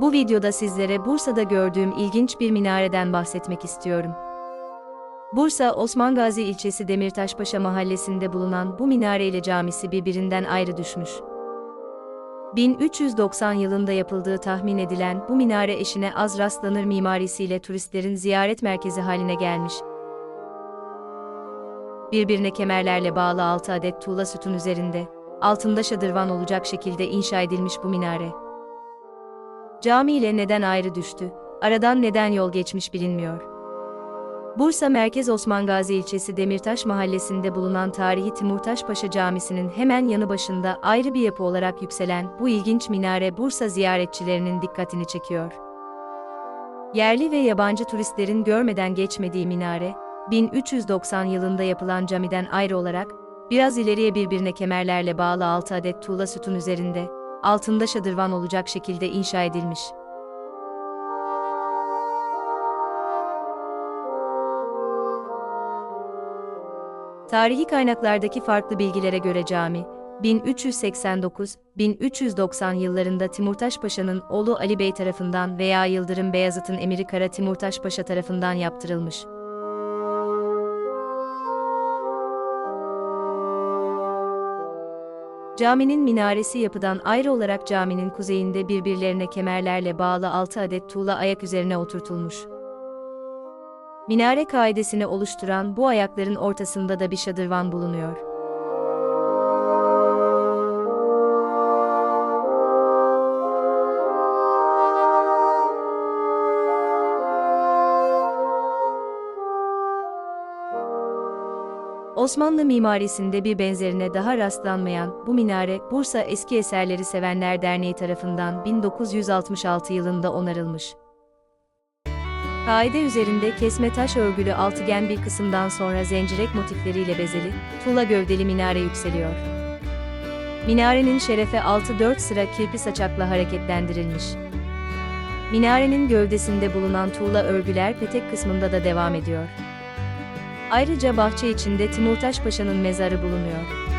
Bu videoda sizlere Bursa'da gördüğüm ilginç bir minareden bahsetmek istiyorum. Bursa, Osman Gazi ilçesi Demirtaşpaşa mahallesinde bulunan bu minare ile camisi birbirinden ayrı düşmüş. 1390 yılında yapıldığı tahmin edilen bu minare eşine az rastlanır mimarisiyle turistlerin ziyaret merkezi haline gelmiş. Birbirine kemerlerle bağlı 6 adet tuğla sütun üzerinde, altında şadırvan olacak şekilde inşa edilmiş bu minare. Cami ile neden ayrı düştü, aradan neden yol geçmiş bilinmiyor. Bursa Merkez Osman Gazi ilçesi Demirtaş mahallesinde bulunan tarihi Timurtaş Paşa Camisi'nin hemen yanı başında ayrı bir yapı olarak yükselen bu ilginç minare Bursa ziyaretçilerinin dikkatini çekiyor. Yerli ve yabancı turistlerin görmeden geçmediği minare, 1390 yılında yapılan camiden ayrı olarak, biraz ileriye birbirine kemerlerle bağlı 6 adet tuğla sütun üzerinde, altında şadırvan olacak şekilde inşa edilmiş. Tarihi kaynaklardaki farklı bilgilere göre cami, 1389-1390 yıllarında Timurtaş Paşa'nın oğlu Ali Bey tarafından veya Yıldırım Beyazıt'ın emiri Kara Timurtaş Paşa tarafından yaptırılmış. Caminin minaresi yapıdan ayrı olarak caminin kuzeyinde birbirlerine kemerlerle bağlı 6 adet tuğla ayak üzerine oturtulmuş. Minare kaidesini oluşturan bu ayakların ortasında da bir şadırvan bulunuyor. Osmanlı mimarisinde bir benzerine daha rastlanmayan bu minare, Bursa Eski Eserleri Sevenler Derneği tarafından 1966 yılında onarılmış. Kaide üzerinde kesme taş örgülü altıgen bir kısımdan sonra zencirek motifleriyle bezeli, tuğla gövdeli minare yükseliyor. Minarenin şerefe 6-4 sıra kirpi saçakla hareketlendirilmiş. Minarenin gövdesinde bulunan tuğla örgüler petek kısmında da devam ediyor. Ayrıca bahçe içinde Timurtaş Paşa'nın mezarı bulunuyor.